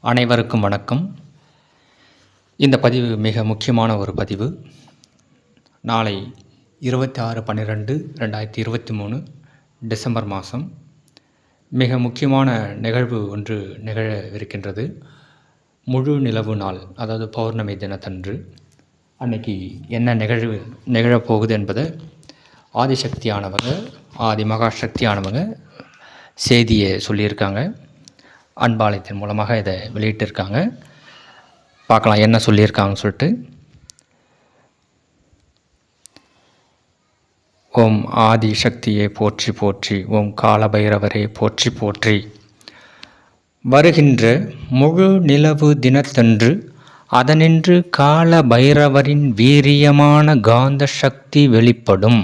அனைவருக்கும் வணக்கம். இந்த பதிவு மிக முக்கியமான ஒரு பதிவு. நாளை இருபத்தி ஆறு பன்னிரெண்டு ரெண்டாயிரத்தி இருபத்தி மூணு டிசம்பர் மாதம். மிக முக்கியமான நிகழ்வு ஒன்று நிகழவிருக்கின்றது. முழு நிலவு நாள் அதாவது பௌர்ணமி தினத்தன்று. அன்னைக்கு என்ன நிகழ்வு நிகழப்போகுது என்பதை ஆதிசக்தியானவங்க ஆதி மகாசக்தியானவங்க செய்தியை சொல்லியிருக்காங்க. அன்பாலயத்தின் மூலமாக இதை வெளியிட்டிருக்காங்க. பார்க்கலாம் என்ன சொல்லியிருக்காங்கன்னு சொல்லிட்டு. ஓம் ஆதி சக்தியை போற்றி போற்றி ஓம் காலபைரவரே போற்றி போற்றி. வருகின்ற முழு நிலவு தினத்தன்று அதனின்று கால பைரவரின் வீரியமான காந்த சக்தி வெளிப்படும்.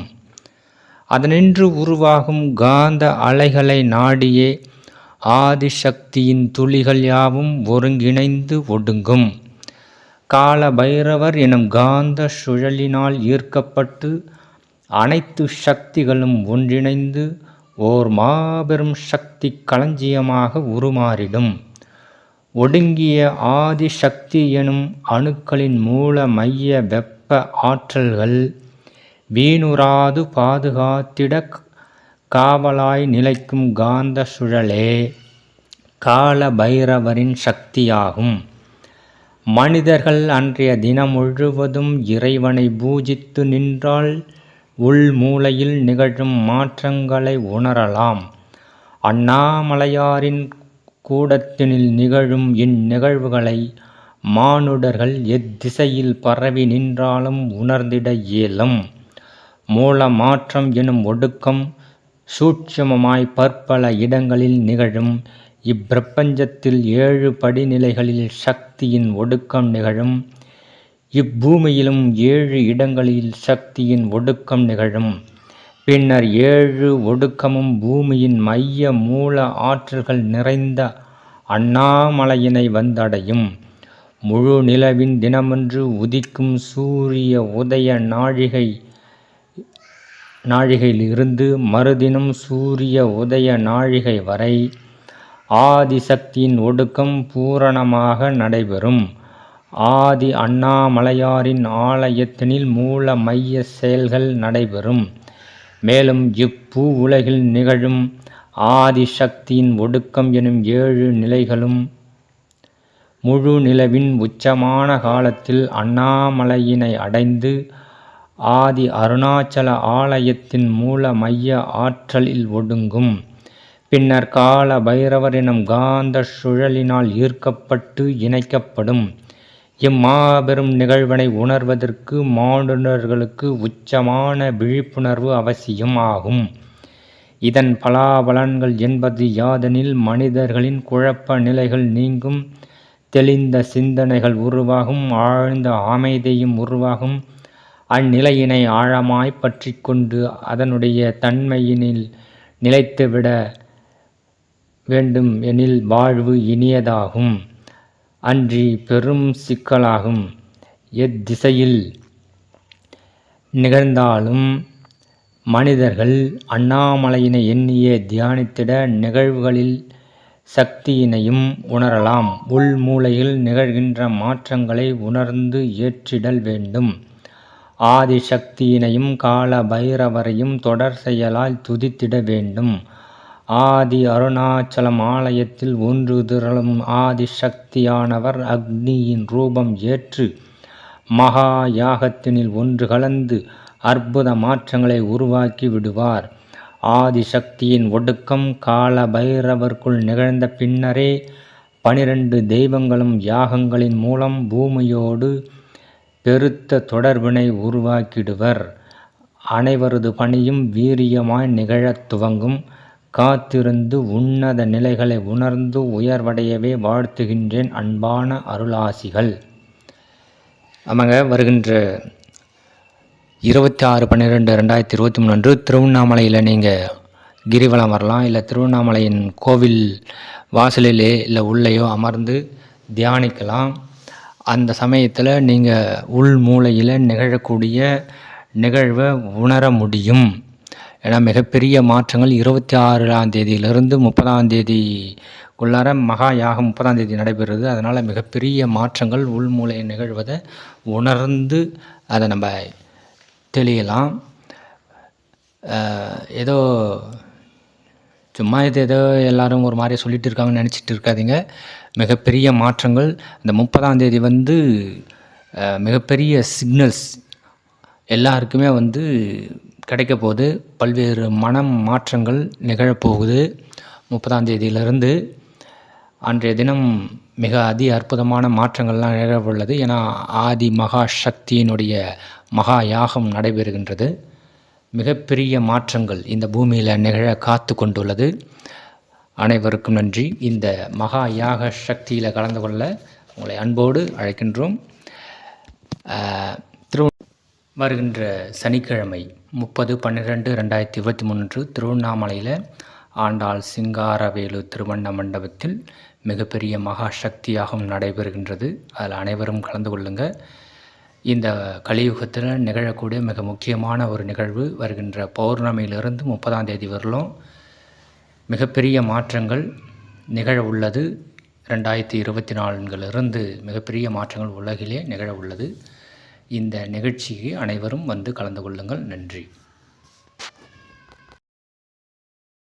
அதனின்று உருவாகும் காந்த அலைகளை நாடியே ஆதிசக்தியின் துளிகள் யாவும் ஒருங்கிணைந்து ஒடுங்கும். கால பைரவர் எனும் காந்த சுழலினால் ஈர்க்கப்பட்டு அனைத்து சக்திகளும் ஒன்றிணைந்து ஓர் மாபெரும் சக்தி களஞ்சியமாக உருமாறிடும். ஒடுங்கிய ஆதிசக்தி எனும் அணுக்களின் மூல மைய வெப்ப ஆற்றல்கள் வீணுராது பாதுகாத்திட காவலாய் நிலைக்கும் காந்த சுழலே. கால பைரவரின் சக்தியாகும். மனிதர்கள் அன்றைய தினம் முழுவதும் இறைவனை பூஜித்து நின்றால் உள் மூலையில் நிகழும் மாற்றங்களை உணரலாம். அண்ணாமலையாரின் கூடத்தினில் நிகழும் இந்நிகழ்வுகளை மானுடர்கள் எத்திசையில் பரவி நின்றாலும் உணர்ந்திட இயலும். மூல மாற்றம் எனும் ஒடுக்கம் சூட்சமமாய் பற்பல இடங்களில் நிகழும் இப்பிரபஞ்சத்தில் ஏழு படிநிலைகளில் சக்தியின் ஒடுக்கம் நிகழும். இப்பூமியிலும் ஏழு இடங்களில் சக்தியின் ஒடுக்கம் நிகழும். பின்னர் ஏழு ஒடுக்கமும் பூமியின் மைய மூல ஆற்றல்கள் நிறைந்த அண்ணாமலையினை வந்தடையும். முழு நிலவின் தினமன்று உதிக்கும் சூரிய உதய நாழிகை நாழிகையிலிருந்து மறுதினம் சூரிய உதய நாழிகை வரை ஆதிசக்தியின் ஒடுக்கம் பூரணமாக நடைபெறும். ஆதி அண்ணாமலையாரின் ஆலயத்தினில் மூல மைய செயல்கள் நடைபெறும். மேலும் இப்பூ உலகில் நிகழும் ஆதிசக்தியின் ஒடுக்கம் எனும் ஏழு நிலைகளும் முழு நிலவின் உச்சமான காலத்தில் அண்ணாமலையினை அடைந்து ஆதி அருணாச்சல ஆலயத்தின் மூல மைய ஆற்றலில் ஒடுங்கும். பின்னர் கால பைரவர் எனும் காந்த சுழலினால் ஈர்க்கப்பட்டு இணைக்கப்படும். இம்மாபெரும் நிகழ்வினை உணர்வதற்கு மானுடர்களுக்கு உச்சமான விழிப்புணர்வு அவசியம் ஆகும். இதன் பலாபலன்கள் என்பது யாதெனில் மனிதர்களின் குழப்ப நிலைகள் நீங்கும். தெளிந்த சிந்தனைகள் உருவாகும் ஆழ்ந்த அமைதியும் உருவாகும். அந்நிலையினை ஆழமாய் பற்றி கொண்டு அதனுடைய தன்மையினில் நிலைத்துவிட வேண்டும் எனில் வாழ்வு இனியதாகும். அன்றி பெரும் சிக்கலாகும். எத்திசையில் நிகழ்ந்தாலும் மனிதர்கள் அண்ணாமலையினை எண்ணியே தியானித்திட நிகழ்வுகளில் சக்தியினையும் உணரலாம். உள் மூலையில் நிகழ்கின்ற மாற்றங்களை உணர்ந்து ஏற்றிடல் வேண்டும். ஆதிசக்தியினையும் கால பைரவரையும் தொடர் செயலால் துதித்திட வேண்டும். ஆதி அருணாச்சலம் ஆலயத்தில் ஒன்று திரளும் ஆதிசக்தியானவர் அக்னியின் ரூபம் ஏற்று மகா யாகத்தினில் ஒன்று கலந்து அற்புத மாற்றங்களை உருவாக்கி விடுவார். ஆதிசக்தியின் ஒடுக்கம் கால பைரவர்க்குள் நிகழ்ந்த பின்னரே பனிரெண்டு தெய்வங்களும் யாகங்களின் மூலம் பூமியோடு பெருத்த தொடர்பினை உருவாக்கிடுவர். அனைவரது பணியும் வீரியமாய் நிகழத் துவங்கும். காத்திருந்து உன்னத நிலைகளை உணர்ந்து உயர்வடையவே வாழ்த்துகின்றேன் அன்பான அருளாசிகள். ஆமாங்க வருகின்ற இருபத்தி ஆறு பன்னிரெண்டு ரெண்டாயிரத்தி இருபத்தி மூணு அன்று திருவண்ணாமலையில் நீங்கள் கிரிவலம் வரலாம். இல்லை திருவண்ணாமலையின் கோவில் வாசலிலே இல்லை உள்ளேயோ அமர்ந்து தியானிக்கலாம். அந்த சமயத்தில் நீங்கள் உள் மூலையில் நிகழக்கூடிய நிகழ்வை உணர முடியும். ஏன்னா மிகப்பெரிய மாற்றங்கள் இருபத்தி ஆறாம் தேதியிலிருந்து முப்பதாம் தேதி உள்ளார மகா யாகம் முப்பதாம் தேதி நடைபெறுது. அதனால் மிகப்பெரிய மாற்றங்கள் உள்மூலை நிகழ்வதை உணர்ந்து அதை நம்ம தெளியலாம். ஏதோ சும்மா இது ஏதோ எல்லாரும் ஒரு மாதிரி சொல்லிட்டு இருக்காங்கன்னு நினச்சிட்டு இருக்காதீங்க. மிகப்பெரிய மாற்றங்கள் இந்த முப்பதாம் தேதி வந்து மிகப்பெரிய சிக்னல்ஸ் எல்லாருக்குமே வந்து கிடைக்க போகுது பல்வேறு மனம் மாற்றங்கள் நிகழப்போகுது. முப்பதாம் தேதியிலிருந்து அன்றைய தினம் மிக அதி அற்புதமான மாற்றங்கள்லாம் நிகழவுள்ளது. ஏன்னா ஆதி மகா சக்தியினுடைய மகா யாகம் நடைபெறுகின்றது. மிகப்பெரிய மாற்றங்கள் இந்த பூமியில் நிகழ காத்து கொண்டுள்ளது. அனைவருக்கும் நன்றி. இந்த மகா யாக சக்தியில் கலந்து கொள்ள உங்களை அன்போடு அழைக்கின்றோம். வருகின்ற சனிக்கிழமை முப்பது பன்னிரெண்டு ரெண்டாயிரத்தி இருபத்தி மூன்று திருவண்ணாமலையில் ஆண்டாள் சிங்காரவேலு திருவண்ண மண்டபத்தில் மிகப்பெரிய மகா சக்தியாகம் நடைபெறுகின்றது. அதில் அனைவரும் கலந்து கொள்ளுங்கள் இந்த கலியுகத்தில் நிகழக்கூடிய மிக முக்கியமான ஒரு நிகழ்வு வருகின்ற பௌர்ணமியிலிருந்து முப்பதாம் தேதி வரலும் மிகப்பெரிய மாற்றங்கள் நிகழ உள்ளது. ரெண்டாயிரத்தி இருபத்தி நான்கிலிருந்து மிகப்பெரிய மாற்றங்கள் உலகிலே நிகழ உள்ளது. இந்த நிகழ்ச்சிக்கு அனைவரும் வந்து கலந்து கொள்ளுங்கள். நன்றி.